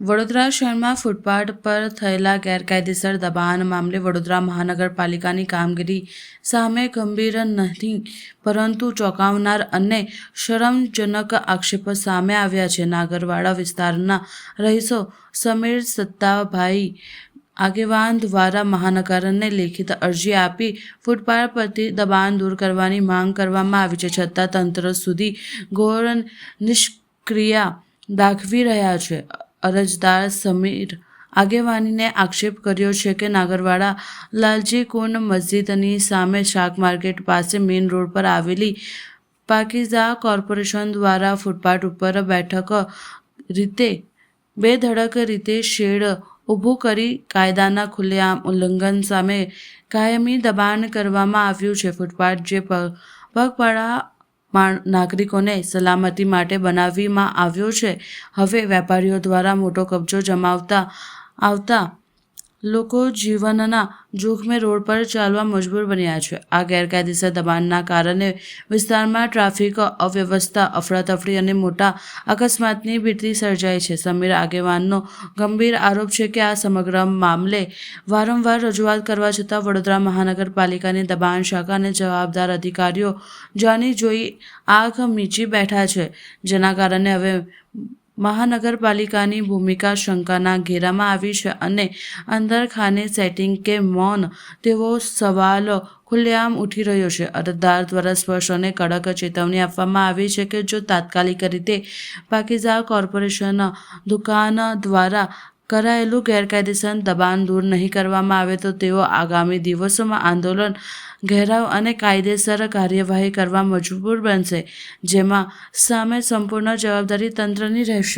વડોદરા શહેરમાં ફૂટપાથ પર થયેલા ગેરકાયદેસર દબાણ મામલે વડોદરા મહાનગરપાલિકાની કામગીરી સામે ગંભીર નથી, પરંતુ ચોંકાવનાર અને શરમજનક આક્ષેપો સામે આવ્યા છે. નાગરવાડા વિસ્તારના રહીશો સમીર સત્તાભાઈ આગેવાન દ્વારા મહાનગરને લેખિત અરજી આપી ફૂટપાથ પરથી દબાણ દૂર કરવાની માંગ કરવામાં આવી છે, છતાં તંત્ર સુધી ઘોર નિષ્ક્રિયા દાખવી રહ્યા છે. અરજદાર સમીર આગેવાનીને આક્ષેપ કર્યો છે કે નાગરવાડા લાલજી કુંડ મસ્જિદની સામે શાક માર્કેટ પાસે મેઇન રોડ પર આવેલી પાકીઝા કોર્પોરેશન દ્વારા ફૂટપાથ ઉપર બેઠક રીતે બેધડક રીતે શેડ ઊભું કરી કાયદાના ખુલ્લેઆમ ઉલ્લંઘન સામે કાયમી દબાણ કરવામાં આવ્યું છે. ફૂટપાથ જે પગ પગપાળા નાગરિકોને સલામતી માટે બનાવવામાં આવ્યો છે. હવે વેપારીઓ દ્વારા મોટો કબજો જમાવતા આવતા લોકો જીવનના જોખમે રોડ પર ચાલવા મજબૂર બન્યા છે. આ ગેરકાયદેસર દબાણના કારણે વિસ્તારમાં ટ્રાફિક, અવ્યવસ્થા અફડાતફડી અને મોટા અકસ્માતની ભીતિ સર્જાઈ છે. સમીર આગેવાનનો ગંભીર આરોપ છે કે આ સમગ્ર મામલે વારંવાર રજૂઆત કરવા છતાં વડોદરા મહાનગરપાલિકાની દબાણ શાખા અને જવાબદાર અધિકારીઓ જાણી જોઈ આંખ મીચી બેઠા છે. જેના કારણે હવે મહાનગરપાલિકાની ભૂમિકા શંકાના ઘેરામાં આવી છે અને અંદરખાને સેટિંગ કે મૌન તેવો સવાલ ખુલ્લેઆમ ઉઠી રહ્યો છે. અરજદાર દ્વારા સ્પર્શોને કડક ચેતવણી આપવામાં આવી છે કે જો તાત્કાલિક રીતે પાકીઝા કોર્પોરેશન દુકાન દ્વારા કરાયેલું ગેરકાયદેસર દબાણ દૂર નહીં કરવામાં આવે તો તેઓ આગામી દિવસોમાં આંદોલન, ઘેરાવ અને કાયદેસર કાર્યવાહી કરવા મજબૂર બનશે, જેમાં સામે સંપૂર્ણ જવાબદારી તંત્રની રહેશે.